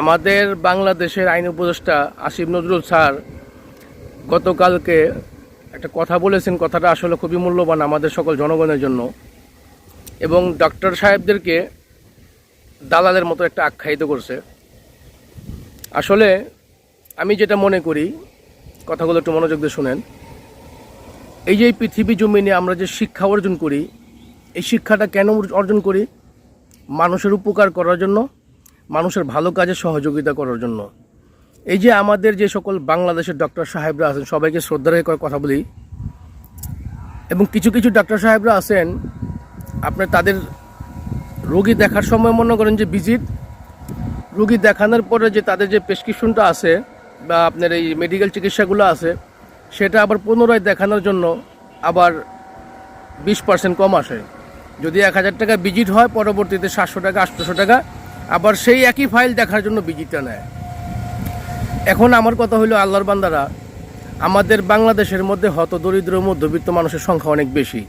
আমাদের বাংলাদেশের আইন উপদেষ্টা আসিফ নজরুল স্যার গতকালকে একটা কথা বলেছেন, কথাটা আসলে খুবই মূল্যবান আমাদের সকল জনগণের জন্য। এবং ডক্টর সাহেবদেরকে দালালের মতো একটা আখ্যায়িত করছে। আসলে আমি যেটা মনে করি, কথাগুলো একটু মনোযোগ দিয়ে শুনেন। এই যে পৃথিবী জমিনে আমরা যে শিক্ষা অর্জন করি, এই শিক্ষাটা কেন অর্জন করি? মানুষের উপকার করার জন্য মানুষের ভালো কাজে সহযোগিতা করার জন্য। এই যে আমাদের যে সকল বাংলাদেশের ডক্টর সাহেবরা আছেন, সবাইকে শ্রদ্ধা রেখে কথা বলি। এবং কিছু কিছু ডাক্তার সাহেবরা আছেন আপনার তাদের রোগী দেখার সময় মনে করেন যে ভিজিট রোগী দেখানোর পরে যে তাদের যে প্রেসক্রিপশনটা আছে বা আপনার এই মেডিকেল চিকিৎসাগুলো আছে, সেটা আবার পুনরায় দেখানোর জন্য আবার বিশ পার্সেন্ট কম আসে। যদি এক হাজার টাকা ভিজিট হয়, পরবর্তীতে সাতশো টাকা, আটশোশো টাকা আবার সেই একই ফাইল দেখার জন্য ভিজিটটা নেয়। এখন আমার কথা হলো, আল্লাহর বান্দারা, আমাদের বাংলাদেশের মধ্যে হত দরিদ্র মধ্যবিত্ত মানুষের সংখ্যা অনেক বেশি।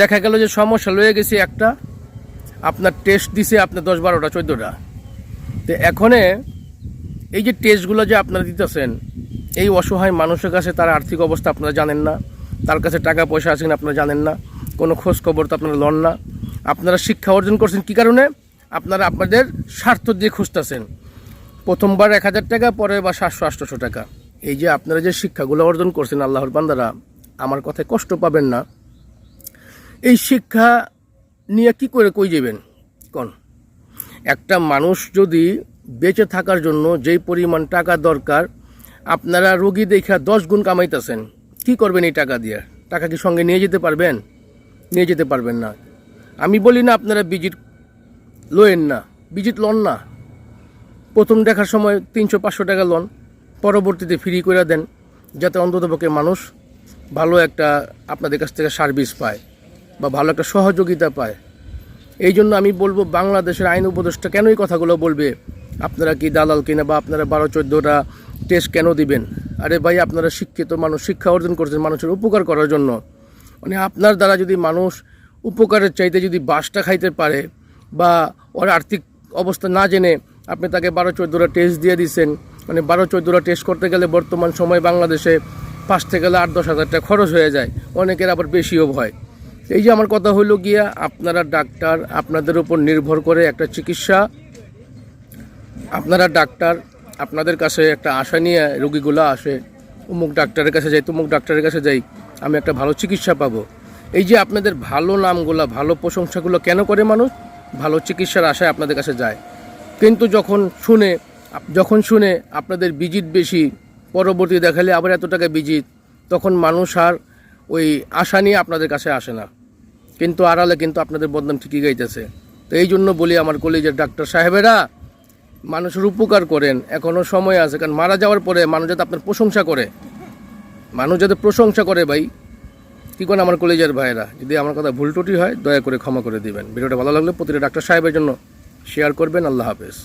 দেখা গেল যে সমস্যা লয়ে গেছে একটা, আপনার টেস্ট দিছে আপনার দশ বারোটা, চোদ্দোটা। তো এখনে এই যে টেস্টগুলো যে আপনারা দিতেছেন, এই অসহায় মানুষের কাছে তার আর্থিক অবস্থা আপনারা জানেন না, তার কাছে টাকা পয়সা আছে কিনা আপনারা জানেন না, কোনো খোঁজ খবর তো আপনারা লন না। আপনারা শিক্ষা অর্জন করছেন কী কারণে? আপনারা আপনাদের স্বার্থ দিয়ে খুঁজতেছেন। প্রথমবার এক হাজার টাকা পরে বা সাতশো, আটশোশো টাকা। এই যে আপনারা যে শিক্ষাগুলো অর্জন করছেন আল্লাহর বান্দারা, আমার কথায় কষ্ট পাবেন না। এই শিক্ষা নিয়ে কি করে কই যাবেন? কোন। একটা মানুষ যদি বেঁচে থাকার জন্য যেই পরিমাণ টাকা দরকার, আপনারা রোগী দেখা দশ গুণ কামাইতেছেন। কি করবেন এই টাকা দিয়ে? টাকা কি সঙ্গে নিয়ে যেতে পারবেন? নিয়ে যেতে পারবেন না। আমি বলি না আপনারা বিজিট লোয়েন না বিজিট লন না। প্রথম দেখার সময় তিনশো পাঁচশো টাকা লোন পরবর্তীতে ফ্রি করে দেন, যাতে অন্ততপক্ষে মানুষ ভালো একটা আপনাদের কাছ থেকে সার্ভিস পায় বা ভালো একটা সহযোগিতা পায়। এই জন্য আমি বলব, বাংলাদেশের আইন উপদেষ্টা কেনই কথাগুলো বলবে? আপনারা কি দালাল কিনা বা আপনারা বারো চোদ্দোটা টেস্ট কেন দিবেন? আরে ভাই, আপনারা শিক্ষিত মানুষ, শিক্ষা অর্জন করছেন মানুষের উপকার করার জন্য। মানে আপনার দ্বারা যদি মানুষ উপকারের চাইতে যদি বাসটা খাইতে পারে বা ওর আর্থিক অবস্থা না জেনে আপনি তাকে বারো চোদ্দোটা টেস্ট দিয়ে দিচ্ছেন মানে বারো চোদ্দোটা টেস্ট করতে গেলে বর্তমান সময় বাংলাদেশে পাঁচ থেকে আট, দশ হাজার টাকা খরচ হয়ে যায়। অনেকের আবার বেশিও ভয়। এই যে আমার কথা হইল গিয়া, আপনারা ডাক্তার আপনাদের উপর নির্ভর করে একটা চিকিৎসা, আপনারা ডাক্তার আপনাদের কাছে একটা আশা নিয়ে রোগীগুলো আসে অমুক ডাক্তারের কাছে যাই, তুমুক ডাক্তারের কাছে যাই, আমি একটা ভালো চিকিৎসা পাবো। এই যে আপনাদের ভালো নামগুলো, ভালো প্রশংসাগুলো কেন করে মানুষ? ভালো চিকিৎসার আশায় আপনাদের কাছে যায়। কিন্তু যখন শুনে যখন শুনে আপনাদের বিজিত বেশি পরবর্তী দেখালে আবার এত টাকা বিজিত, তখন মানুষ আর ওই আশা নিয়ে আপনাদের কাছে আসে না। কিন্তু আড়ালে কিন্তু আপনাদের বদনাম ঠিকই গাইতেছে। তো এই জন্য বলি আমার কলেজের ডাক্তার সাহেবেরা, মানুষের উপকার করেন এখনও সময় আছে। কারণ মারা যাওয়ার পরে মানুষ যাতে আপনার প্রশংসা করে, মানুষ যাতে প্রশংসা করে ভাই। কী করেন আমার কলেজের ভাইরা, যদি আমার কথা ভুল টুটি হয়, দয়া করে ক্ষমা করে দিবেন। ভিডিওটা ভালো লাগলে প্রতিটা ডাক্তার সাহেবের জন্য শেয়ার করবেন। আল্লাহ হাফেজ।